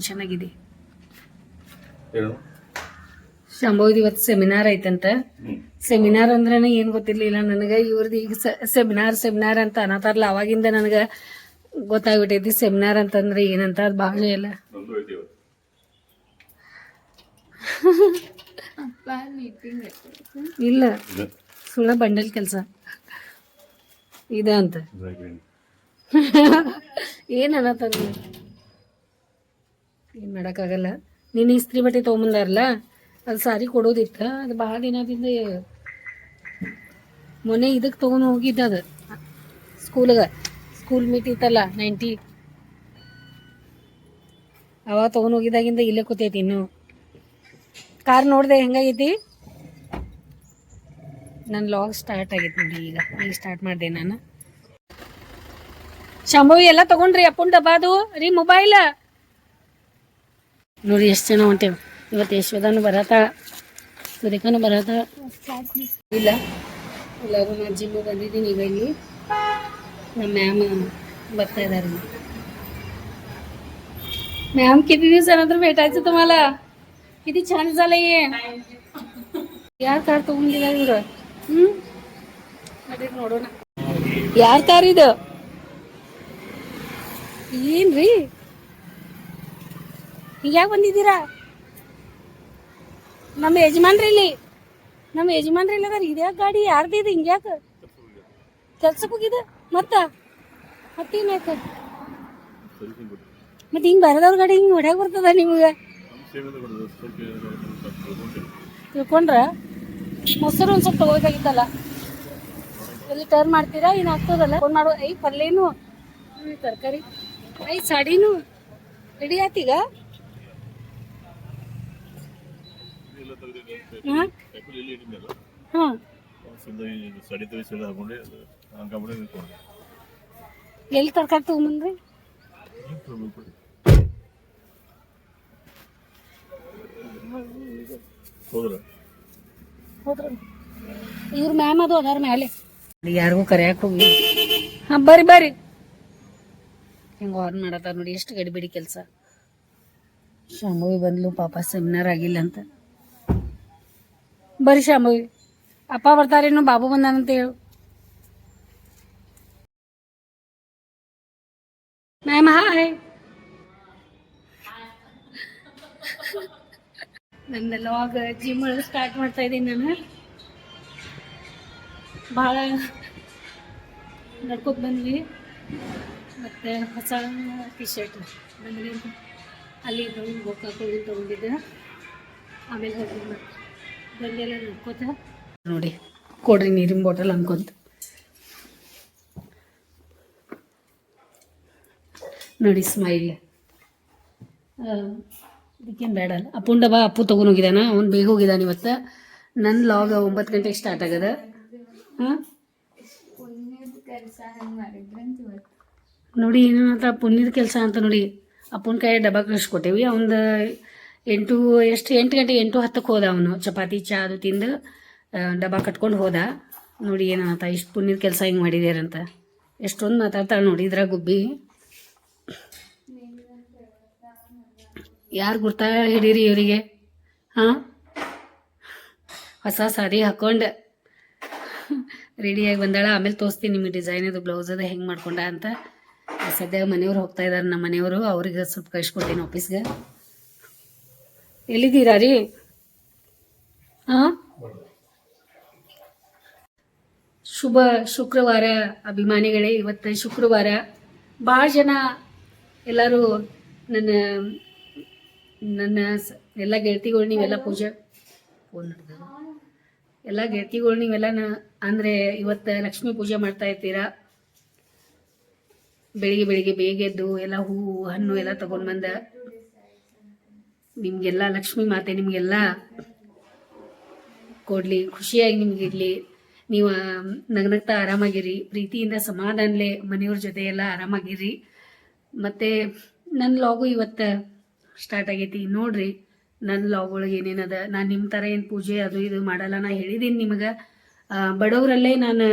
Tension ಆಗಿದೆ. ಏನು ಇವತ್ತು ಸೆಮಿನಾರ್ ಐತಂತ. ಸೆಮಿನಾರ್ ಅಂದ್ರೆ ಏನ್ ಗೊತ್ತಿರ್ಲಿಲ್ಲ. ನನಗೆ ಇವ್ರದ್ದು ಈಗ ಸೆಮಿನಾರ್ ಸೆಮಿನಾರ್ ಅಂತ ಅನ್ನತಾರಲ್ಲ ಅವಾಗಿಂದ ನನಗೆ ಗೊತ್ತಾಗ್ಬಿಟ್ಟೈತಿ ಸೆಮಿನಾರ್ ಅಂತಂದ್ರೆ ಏನಂತ. ಅದು ಭಾಳ ಎಲ್ಲ ಇಲ್ಲ. ಸುಳ್ಳ ಬಂಡಲ್ ಕೆಲಸ. ಇದ ಅಂತ ಏನ್ ಅನ್ನತ್ತಾರ ಏನ್ ಮಾಡಕ್ಕಾಗಲ್ಲ. ನಿನ್ನ ಇಸ್ತ್ರಿ ಬಟ್ಟೆ ತೊಗೊಂಬಂದಾರಲ್ಲ ಅದು ಸಾರಿ ಕೊಡೋದಿತ್ತ. ಅದು ಭಾಳ ದಿನದಿಂದ ಮೊನ್ನೆ ಇದಕ್ಕೆ ತೊಗೊಂಡು ಹೋಗಿದ್ದ ಅದು. ಸ್ಕೂಲ್ಗೆ. ಸ್ಕೂಲ್ ಮೀಟ್ ಇತ್ತಲ್ಲ, ನೈಂಟಿ. ಅವಾಗ ತೊಗೊಂಡು ಹೋಗಿದಾಗಿಂದ ಇಲ್ಲೇ ಕೂತೈತಿ ಇನ್ನು. ಕಾರ್ ನೋಡಿದೆ ಹೆಂಗಾಗೈತಿ? ನನ್ನ ಲಾಗ್ ಸ್ಟಾರ್ಟ್ ಆಗೈತಿ ನೋಡಿ ಈಗ. ಈಗ ಸ್ಟಾರ್ಟ್ ಮಾಡಿದೆ ನಾನು. ಶಂಭವಿ ಎಲ್ಲ ತಗೊಂಡ್ರಿ ಅಪ್ಪನ್ ಡಬ್ಬಾದು ರೀ ಮೊಬೈಲ್ ನೋಡಿ ಎಷ್ಟು ಜನ ಹೊಂಟೇವ್ ಇವತ್ತು ಯಶೋದನು ಬರತ್ತ ಸುರೇಖನು ಬರತ್ತ ಇಲ್ಲ ಎಲ್ಲರೂ ನಾ ಜಿಮ್ ಬಂದಿದ್ದೀನಿ ಈಗ ಇಲ್ಲಿ ನಮ್ಮ ಮ್ಯಾಮ್ ಬರ್ತಾ ಇದ್ದಾರೆ मॅम किती दिवसानंतर भेटायचं तुम्हाला किती छान झालंय ಯಾರ್ ಕಾರ್ ತಗೊಂಡಿಲ್ಲ ಇವ್ರು ಹ್ಮ್ ಅದೇ ನೋಡೋಣ ಯಾರ್ ಕಾರ್ ಇದು ಏನ್ರಿ ಯಾಕೆ ಬಂದಿದ್ದೀರಾ? ನಮ್ಮ ಯಜಮಾನ್ರಿ ಇಲ್ಲಿ. ನಮ್ಮ ಯಜಮಾನ್ರಿ ಇಲ್ಲ ಅದಾರ ಇದ್ಯಾಕ ಗಾಡಿ, ಯಾರ್ದು ಇದು? ಹಿಂಗ್ಯಾಕ ಕೆಲ್ಸಕ್ಕೆ ಹೋಗಿದೆ ಮತ್ತ? ಮತ್ತೇನಾಯ್ತ ಮತ್ತೆ ಹಿಂಗೆ ಬರದವ್ರ ಗಾಡಿ ಹಿಂಗೆ ಹೊಡ್ಯಾಗ ಬರ್ತದ ನಿಮ್ಗೆ? ತಿಳ್ಕೊಂಡ್ರ? ಮೊಸರು ಒಂದು ಸ್ವಲ್ಪ ತಗೋಬೇಕಾಗಿತ್ತಲ್ಲ. ಎಲ್ಲಿ ಟರ್ನ್ ಮಾಡ್ತೀರಾ? ಏನು ಆಗ್ತದಲ್ಲ? ಫೋನ್ ಮಾಡುವ ಐ ಪಲ್ಲೇನು? ತರಕಾರಿ. ಐ, ಸಾಡಿನು? ರೆಡಿ ಆತೀಗ ಹಾ ಎಲ್ಲಿ ತರಕಾರಿ ತಗೊಂಬಂದ್ರಿ? ಇವ್ರ ಮ್ಯಾಮ್ ಅದು ಅದಾರ ಮ್ಯಾಲೆ. ಯಾರಿಗೂ ಕರೆಯಕ್ ಹೋಗಿ ಹಾ ಬರ್ರಿ ಬರ್ರಿ. ಹಿಂಗ ಆರ್ನ್ ಮಾಡತ್ತಾರ ನೋಡಿ ಎಷ್ಟು ಗಡಿಬಿಡಿ ಕೆಲಸ. ಶಾಂಭವಿ ಬಂದ್ಲು ಪಾಪ ಸೆಮಿನಾರ್ ಆಗಿಲ್ಲ ಅಂತ. ಬರ್ರಿ ಶಾಂಭವಿ ಅಪ್ಪ ಬರ್ತಾರೇನು ಬಾಬು ಬಂದಾನಂತ ಹೇಳು ಮ್ಯಾಮ್ ಹಾಯ್ ನನ್ನ ಲಾಗ್ ಜಿಮ್ ಸ್ಟಾರ್ಟ್ ಮಾಡ್ತಾ ಇದ್ದೀನಿ ನಾನು ಭಾಳ ನಡ್ಕೊತ ಬಂದ್ವಿ ಮತ್ತು ಹೊಸ ಟಿ ಶರ್ಟ್ ಬಂದ್ವಿ ಅಲ್ಲಿ ತಗೊಂಡು ಗೋಕಾಕೊಳ್ಳಿ ತೊಗೊಂಡಿದ್ದೆ ಆಮೇಲೆ ಹೋಗಿ ಬಂದೆಲ್ಲ ನಡ್ಕೋತ ನೋಡಿ ಕೊಡ್ರಿ ನೀರಿನ ಬಾಟಲ್ ಅನ್ಕೊಂತ. ನೋಡಿ ಸ್ಮೈಲ್ ಇದಕ್ಕೇನು ಬೇಡ ಅಲ್ಲ. ಅಪ್ಪು ಬಾ ಅಪ್ಪು ತಗೊಂಡು ಹೋಗಿದಾನ. ಅವ್ನು ಬೇಗ ಹೋಗಿದಾನ ಇವತ್ತು. ನನ್ನ ಲಾಗ್ ಒಂಬತ್ತು ಗಂಟೆಗೆ ಸ್ಟಾರ್ಟ್ ಆಗದ. ಹಾಂ? ನೋಡಿ ಏನಂತ ಪುಣ್ಯದ ಕೆಲಸ ಅಂತ ನೋಡಿ. ಅಪ್ಪನ ಕೈ ಡಬ್ಬ ಕಳಿಸ್ಕೊಟ್ಟೇವಿ. ಅವಂದು ಎಂಟು, ಎಷ್ಟು, ಎಂಟು ಗಂಟೆ ಎಂಟು ಹತ್ತಕ್ಕೆ ಹೋದ ಅವನು. ಚಪಾತಿ ಚಾ ಅದು ತಿಂದು ಡಬ್ಬ ಕಟ್ಕೊಂಡು ಹೋದ. ನೋಡಿ ಏನಂತ, ಇಷ್ಟು ಪುಣ್ಯದ ಕೆಲಸ ಹಿಂಗೆ ಮಾಡಿದ್ಯಾರಂತ. ಎಷ್ಟೊಂದು ಮಾತಾಡ್ತಾಳೆ ನೋಡಿ ಇದ್ರಾಗ ಗುಬ್ಬಿ. ಯಾರು ಗುರ್ತಾ ಹಿಡೀರಿ ಇವರಿಗೆ? ಹಾಂ? ಹೊಸ ಸಾರಿ ಹಾಕೊಂಡು ರೆಡಿಯಾಗಿ ಬಂದಾಳ. ಆಮೇಲೆ ತೋರಿಸ್ತೀನಿ ನಿಮಗೆ ಡಿಸೈನ್ ಅದು ಬ್ಲೌಸ್ ಅದು ಹೆಂಗೆ ಮಾಡ್ಕೊಂಡ ಅಂತ. ಸದ್ಯ ಮನೆಯವ್ರು ಹೋಗ್ತಾ ಇದ್ದಾರೆ ನಮ್ಮ ಮನೆಯವರು. ಅವ್ರಿಗೆ ಸ್ವಲ್ಪ ಕಳಿಸ್ಕೊಡ್ತೀನಿ ಆಫೀಸ್ಗೆ. ಎಲ್ಲಿದ್ದೀರಾ ರೀ? ಹಾಂ ಶುಭ ಶುಕ್ರವಾರ ಅಭಿಮಾನಿಗಳೇ, ಇವತ್ತು ಶುಕ್ರವಾರ. ಭಾಳ ಜನ ಎಲ್ಲರೂ ನನ್ನ ನನ್ನ ಎಲ್ಲ ಗೆಳತಿಗಳು ನೀವೆಲ್ಲ ಪೂಜೆ. ಎಲ್ಲ ಗೆಳತಿಗಳು ನೀವೆಲ್ಲ ಅಂದ್ರೆ ಇವತ್ತು ಲಕ್ಷ್ಮೀ ಪೂಜೆ ಮಾಡ್ತಾ ಇರ್ತೀರಾ? ಬೆಳಿಗ್ಗೆ ಬೆಳಿಗ್ಗೆ ಬೇಗ ಎದ್ದು ಎಲ್ಲ ಹೂವು ಹಣ್ಣು ಎಲ್ಲ ತಗೊಂಡ್ ಬಂದ. ನಿಮ್ಗೆಲ್ಲ ಲಕ್ಷ್ಮೀ ಮಾತೆ ನಿಮ್ಗೆಲ್ಲ ಕೊಡ್ಲಿ, ಖುಷಿಯಾಗಿ ನಿಮ್ಗಿರ್ಲಿ ನೀವು ನಗ್ನಗ್ತಾ ಆರಾಮಾಗಿರಿ. ಪ್ರೀತಿಯಿಂದ ಸಮಾಧಾನಲೆ ಮನೆಯವ್ರ ಜೊತೆ ಎಲ್ಲ ಆರಾಮಾಗಿರಿ. ಮತ್ತೆ ನನ್ನ ಲಾಗು ಇವತ್ತು ಸ್ಟಾರ್ಟ್ ಆಗೈತಿ. ನೋಡ್ರಿ ನನ್ನ ಲಾಗ್ ಒಳಗೆ ಏನೇನದ. ನಾನು ನಿಮ್ಮ ಥರ ಏನು ಪೂಜೆ ಅದು ಇದು ಮಾಡಲ್ಲ. ನಾ ಹೇಳಿದ್ದೀನಿ ನಿಮಗೆ. ಬಡವರಲ್ಲೇ ನಾನು,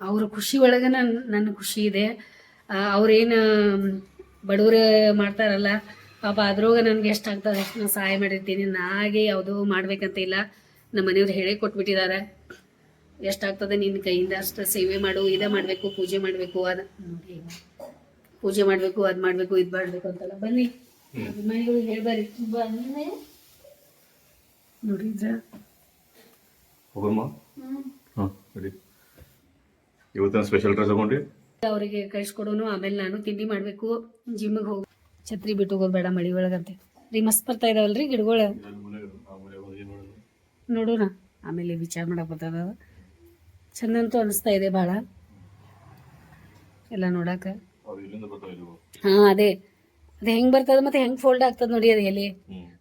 ಅವ್ರ ಖುಷಿ ಒಳಗೆ ನನ್ನ ನನ್ನ ಖುಷಿ ಇದೆ. ಅವ್ರೇನು ಬಡವ್ರು ಮಾಡ್ತಾರಲ್ಲ ಪಾಪ ಅದ್ರೊಳಗೆ ನನಗೆ ಎಷ್ಟು ಆಗ್ತದೆ ಅಷ್ಟು ನಾನು ಸಹಾಯ ಮಾಡಿರ್ತೀನಿ. ನಾಗೆ ಯಾವುದೂ ಮಾಡ್ಬೇಕಂತ ಇಲ್ಲ. ನಮ್ಮ ಮನೆಯವ್ರು ಹೇಳೇ ಕೊಟ್ಬಿಟ್ಟಿದ್ದಾರೆ ಎಷ್ಟಾಗ್ತದೆ ನಿನ್ನ ಕೈಯಿಂದ ಅಷ್ಟು ಸೇವೆ ಮಾಡು ಇದೇ ಮಾಡಬೇಕು ಪೂಜೆ ಮಾಡಬೇಕು ಅದ ನೋಡಿ ಪೂಜೆ ಮಾಡಬೇಕು ಅದು ಮಾಡಬೇಕು ಇದು ಮಾಡಬೇಕು ಅಂತಲ್ಲ. ಬನ್ನಿ. ಅಭಿಮಾನಿಗಳು ಹೇಳ್ಬಾರಿ ಬನ್ನಿ. ನೋಡಿದ್ರ ಇವತ್ತಿನ ಸ್ಪೆಷಲ್ ಡ್ರೆಸ್ ತಗೊಂಡ್ರಿ? ಅವರಿಗೆ ಕಳಿಸ್ಕೊಡೋನು ಆಮೇಲೆ ನಾನು ತಿಂಡಿ ಮಾಡಬೇಕು. ಜಿಮ್ಗೆ ಹೋಗಿ ಛತ್ರಿ ಬಿಟ್ಟು ಹೋಗೋದು ಬೇಡ ಮಳಿ ಒಳಗಂತೆ. ರೀ, ಮಸ್ತ್ ಬರ್ತಾ ಇದಾವಲ್ರಿ ಗಿಡಗಳು? ನೋಡೋಣ. ಆಮೇಲೆ ವಿಚಾರ ಮಾಡಕ್ ಬರ್ತದ ಚಂದಂತೂ ಅನಿಸ್ತಾ ಇದೆ ಭಾಳ ಎಲ್ಲ ನೋಡಾಕ. ಹಾಂ, ಅದೇ. ಅದು ಹೆಂಗ್ ಬರ್ತದ ಮತ್ತೆ ಹೆಂಗ್ ಫೋಲ್ಡ್ ಆಗ್ತದ ನೋಡಿ ಅದು ಎಲೆ.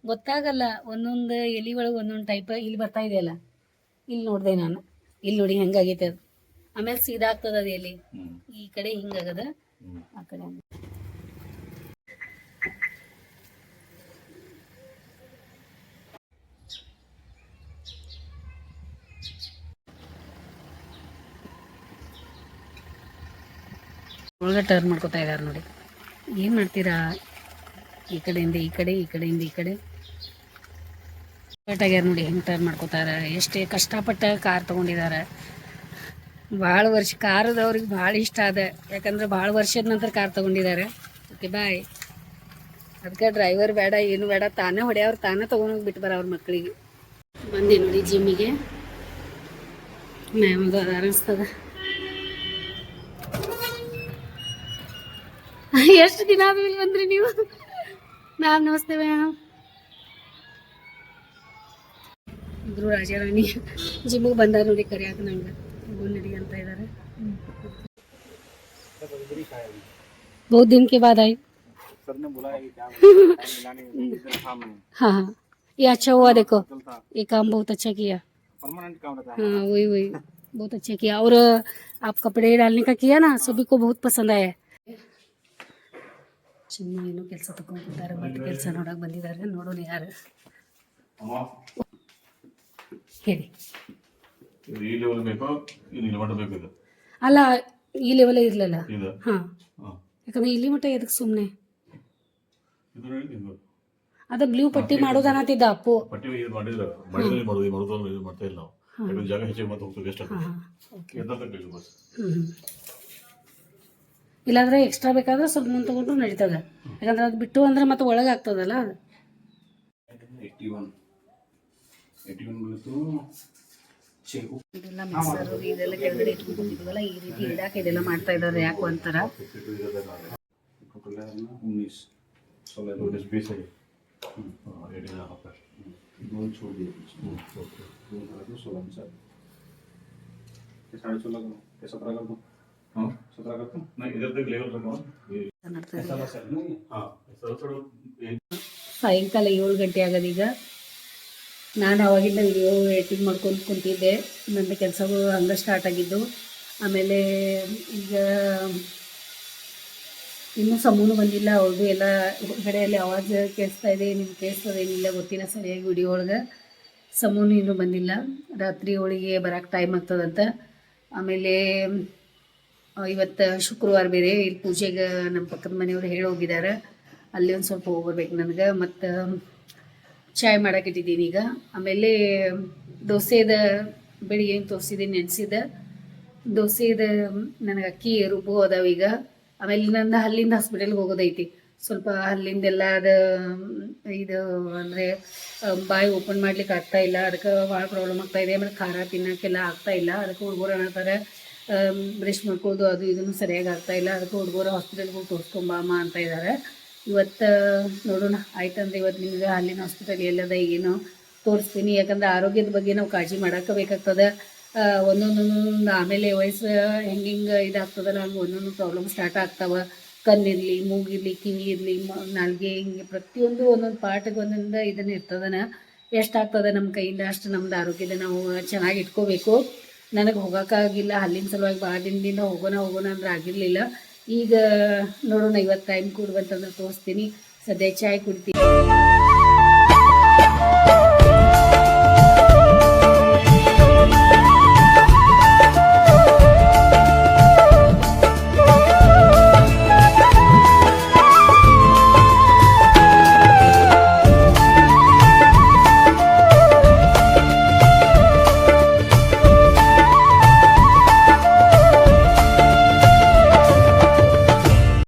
ಗೊತ್ತಾಗಲ್ಲ, ಒಂದೊಂದು ಎಲಿ ಒಳಗೆ ಒಂದೊಂದು ಟೈಪ್ ಇಲ್ಲಿ ಬರ್ತಾ ಇದೆ ಅಲ್ಲ. ಇಲ್ಲಿ ನೋಡಿದೆ ನಾನು. ಇಲ್ಲಿ ನೋಡಿ ಹೆಂಗಾಗೈತೆ ಅದು. ಆಮೇಲೆ ಸೀದಾ ಆಗ್ತದ ಅದು ಎಲೆ. ಈ ಕಡೆ ಹಿಂಗಾಗದ. ಆ ಕಡೆ. ಒಳಗೆ ಟರ್ನ್ ಮಾಡ್ಕೊತಾ ಇದ್ದಾರೆ ನೋಡಿ. ಏನು ಮಾಡ್ತೀರಾ? ಈ ಕಡೆಯಿಂದ ಈ ಕಡೆ, ಈ ಕಡೆಯಿಂದ ಈ ಕಡೆ. ಆಗ್ಯಾರ ನೋಡಿ, ಹೆಂಗೆ ಟರ್ನ್ ಮಾಡ್ಕೋತಾರೆ. ಎಷ್ಟೇ ಕಷ್ಟಪಟ್ಟು ಕಾರ್ ತೊಗೊಂಡಿದ್ದಾರೆ ಭಾಳ ವರ್ಷ, ಕಾರದವ್ರಿಗೆ ಭಾಳ ಇಷ್ಟ ಅದ. ಯಾಕಂದ್ರೆ ಭಾಳ ವರ್ಷದ ನಂತರ ಕಾರ್ ತೊಗೊಂಡಿದ್ದಾರೆ ಓಕೆ ಬಾಯ್ ಅದಕ್ಕೆ ಡ್ರೈವರ್ ಬೇಡ, ಏನು ಬೇಡ, ತಾನೇ ಹೊಡೆಯವ್ರು ತಾನೇ ತೊಗೊಂಡೋಗಿ ಬಿಟ್ಟು ಬರ ಅವ್ರ ಮಕ್ಕಳಿಗೆ ಬಂದಿ ನೋಡಿ ಜಿಮ್ಮಿಗೆ ಮ್ಯಾಮ್ ಅದ ಅನಿಸ್ತದ ಎಷ್ಟು ದಿನ ಆದ್ಮೇಲೆ ಬಂದ್ರಿ ನೀವು ಮ್ಯಾಮ್ ನಮಸ್ತೆ ಮ್ಯಾಮ್ ಇಬ್ರು ರಾಜಾರಾಣಿ ಜಿಮ್ಮಿಗೆ ಬಂದಾರ ನೋಡಿ ಕರಿಯಾಕ ನಂಗೆ ನಡಿ ಅಂತ ಇದ್ದಾರೆ बहुत दिन के बाद आई सर ने बुलाया कि क्या टाइम मिलाने के काम में हाँ हाँ ये अच्छा हुआ देखो ये काम बहुत अच्छा किया परमानेंट काम रहता है हाँ वही वही बहुत अच्छा किया और आप कपड़े डालने का किया ना सभी को बहुत पसंद आया ಚಿನ್ನ ಏನು ಕೆಲಸ ತಗೊಂಡಿದ್ದಾರೆ ಬಟ್ ಕೆಲಸ ನೋಡಕ್ ಬಂದಿದ್ದಾರೆ. ನೋಡೋಣ ಯಾರು. ಹೇಳಿ. ಈ ಲೆವೆಲ್ ಬೇಕೋ ಇಲ್ಲಿ ಮಟ್ಟ ಬೇಕು ಇದು? ಅಲ್ಲ ಈ ಲೆವೆಲ್ ಇರ್ಲಿಲ್ಲ. ಇದು? ಹಾ. ಯಾಕಂದ್ರೆ ಇಲ್ಲಿ ಮಟ್ಟ ಎದಕ್ ಸುಮ್ಮನೆ ಇದು ಇದು ಅದ ಬ್ಲೂ ಪಟ್ಟಿ ಮಾಡೋದನ್ನತ್ತಿದ್ದ ಅಪ್ಪು. ಪಟ್ಟಿ ಇದು ಮಾಡಿದ್ರೆ. ಮಾಡಿದ್ರೆ ಮಾಡೋದು ಮಾಡೋದು ಇದು ಮಾಡ್ತಾ ಇಲ್ಲ ನಾವು. ಜಾಗ ಹೆಚ್ಚಿಗೆ ಮತ್ತೆ ಹೋಗ್ತೀವಿ ಎಷ್ಟು ಆಗ್ತದೆ ಎದ್ದ ಬಸ್. ಹ್ಮ್. ಇಲ್ಲಾಂದ್ರೆ ಎಕ್ಸ್ಟ್ರಾ ಬೇಕಾದ್ರೆ ಸ್ವಲ್ಪ ಮುಂದೆ ತಗೊಂಡ್ರು ನಡೀತದೆ ಯಾಕಂದ್ರೆ ಅದು ಬಿಟ್ಟು ಅಂದ್ರೆ ಮತ್ತೆ ಒಳಗೆ ಆಗ್ತದಲ್ಲ ಅದು एट्टी वन एट्टी वन बोले तो छः ಇದೆಲ್ಲ ಮಿಕ್ಸರ್ ಇದೆಲ್ಲ ಕೆಳಗಡೆ ಇಟ್ಕೊಂಡಿದ್ವಲ್ಲ ಈ ರೀತಿ ಇಡಾಕ ಇದೆಲ್ಲ ಮಾಡ್ತಾ ಇದ್ದಾರೆ ಯಾಕೆ ಅಂತಾರ टोटल है ना उन्नीस सोलह दो ಪೀಸ್ ಆಗಿ ಹಾಂ ಏಟಿನ ಹಾಫ್ दो छोड़ दिए बीच में। दो करा दो सोलह में सर ये साढ़े सोलह करो ये सत्रह कर दो ಸಾಯಂಕಾಲ ಏಳು ಗಂಟೆ ಆಗದ ಈಗ. ನಾನು ಅವಾಗಿಂದ ವಿಡಿಯೋ ಎಡಿಟಿಂಗ್ ಮಾಡ್ಕೊಂಡು ಕುಂತಿದ್ದೆ. ನನ್ನ ಕೆಲಸಗಳು ಹಂಗ ಸ್ಟಾರ್ಟ್ ಆಗಿದ್ದು. ಆಮೇಲೆ ಈಗ ಇನ್ನೂ ಸಮೂನು ಬಂದಿಲ್ಲ. ಅವ್ರದ್ದು ಎಲ್ಲ ಹೊರಗಡೆಯಲ್ಲಿ ಅವಾಜ್ ಕೇಳಿಸ್ತಾ ಇದೆ. ನಿಮ್ಗೆ ಕೇಳಿಸ್ತದೇನಿಲ್ಲ ಗೊತ್ತಿನ ಸರಿಯಾಗಿ ವಿಡಿಯೋ ಒಳಗೆ. ಸಮೂನು ಇನ್ನೂ ಬಂದಿಲ್ಲ. ರಾತ್ರಿ ಒಳಗೆ ಬರೋಕ್ಕೆ ಟೈಮ್ ಆಗ್ತದಂತ. ಆಮೇಲೆ ಇವತ್ತು ಶುಕ್ರವಾರ ಬೇರೆ ಇಲ್ಲಿ ಪೂಜೆಗೆ ನಮ್ಮ ಪಕ್ಕದ ಮನೆಯವ್ರು ಹೇಳಿ ಹೋಗಿದ್ದಾರೆ ಅಲ್ಲಿ ಒಂದು ಸ್ವಲ್ಪ ಹೋಗ್ಬರ್ಬೇಕು ನನಗೆ. ಮತ್ತು ಚಾಯ್ ಮಾಡಕ್ಕೆ ಈಗ. ಆಮೇಲೆ ದೋಸೆದ ಬೆಳಿಗ್ಗೆ ಏನು ತೋರಿಸಿದ್ದೀನಿ ನೆನೆಸಿದ. ದೋಸೆದ ನನಗೆ ಅಕ್ಕಿ ರುಬ್ಬು ಅದಾವ ಈಗ. ಆಮೇಲೆ ನನ್ನ ಅಲ್ಲಿಂದ ಹಾಸ್ಪಿಟಲ್ಗೆ ಹೋಗೋದೈತಿ. ಸ್ವಲ್ಪ ಅಲ್ಲಿಂದೆಲ್ಲ ಅದು ಇದು ಅಂದರೆ ಬಾಯಿ ಓಪನ್ ಮಾಡ್ಲಿಕ್ಕೆ ಆಗ್ತಾ ಇಲ್ಲ. ಅದಕ್ಕೆ ಭಾಳ ಪ್ರಾಬ್ಲಮ್ ಆಗ್ತಾ ಇದೆ. ಆಮೇಲೆ ಖಾರ ತಿನ್ನೋಕ್ಕೆಲ್ಲ ಆಗ್ತಾ ಇಲ್ಲ. ಅದಕ್ಕೆ ಹುಡುಗರು ಅನ್ನತಾರೆ ಬ್ರಷ್ ಮಾಡ್ಕೊಳ್ಳೋದು ಅದು ಇದನ್ನು ಸರಿಯಾಗಿ ಆಗ್ತಾ ಇಲ್ಲ. ಅದಕ್ಕೆ ಹುಡುಗರು ಹಾಸ್ಪಿಟಲ್ಗೆ ಹೋಗಿ ತೋರಿಸ್ಕೊಂಬಮ್ಮ ಅಂತ ಇದ್ದಾರೆ ಇವತ್ತು, ನೋಡೋಣ, ಆಯ್ತಂದ್ರೆ ಇವತ್ತು ನಿಮಗೆ ಅಲ್ಲಿನ ಹಾಸ್ಪಿಟಲ್ ಎಲ್ಲದ ಏನು ತೋರಿಸ್ತೀನಿ. ಯಾಕಂದ್ರೆ ಆರೋಗ್ಯದ ಬಗ್ಗೆ ನಾವು ಕಾಳಜಿ ಮಾಡಕ್ಕೆ ಬೇಕಾಗ್ತದೆ. ಒಂದೊಂದೊಂದೊಂದು ಆಮೇಲೆ ವಯಸ್ಸು ಹೆಂಗೆ ಹಿಂಗೆ ಇದಾಗ್ತದಲ್ಲ ಹಂಗೆ ಒಂದೊಂದು ಪ್ರಾಬ್ಲಮ್ ಸ್ಟಾರ್ಟ್ ಆಗ್ತಾವೆ. ಕಣ್ಣಿರಲಿ, ಮೂಗಿರಲಿ ಕಿವಿ ಇರಲಿ ನಾಲ್ಗೆ ಹಿಂಗೆ ಪ್ರತಿಯೊಂದು ಒಂದೊಂದು ಪಾರ್ಟಿಗೆ ಒಂದೊಂದು ಇದನ್ನು ಇರ್ತದನ. ಎಷ್ಟಾಗ್ತದೆ ನಮ್ಮ ಕೈಯಿಂದ, ಅಷ್ಟು ನಮ್ದು ಆರೋಗ್ಯದ ನಾವು ಚೆನ್ನಾಗಿ ಇಟ್ಕೋಬೇಕು. ನನಗೆ ಹೋಗೋಕ್ಕಾಗಿಲ್ಲ, ಅಲ್ಲಿನ ಸಲುವಾಗಿ ಭಾಳ ದಿನದಿಂದ ಹೋಗೋಣ ಹೋಗೋಣ ಅಂದ್ರೆ ಆಗಿರಲಿಲ್ಲ. ಈಗ ನೋಡೋಣ ಇವತ್ತು ಟೈಮ್ ಕೊಡುವಂತಂದ್ರೆ ತೋರಿಸ್ತೀನಿ. ಸದ್ಯ ಚಾಯ್ ಕುಡ್ತೀನಿ.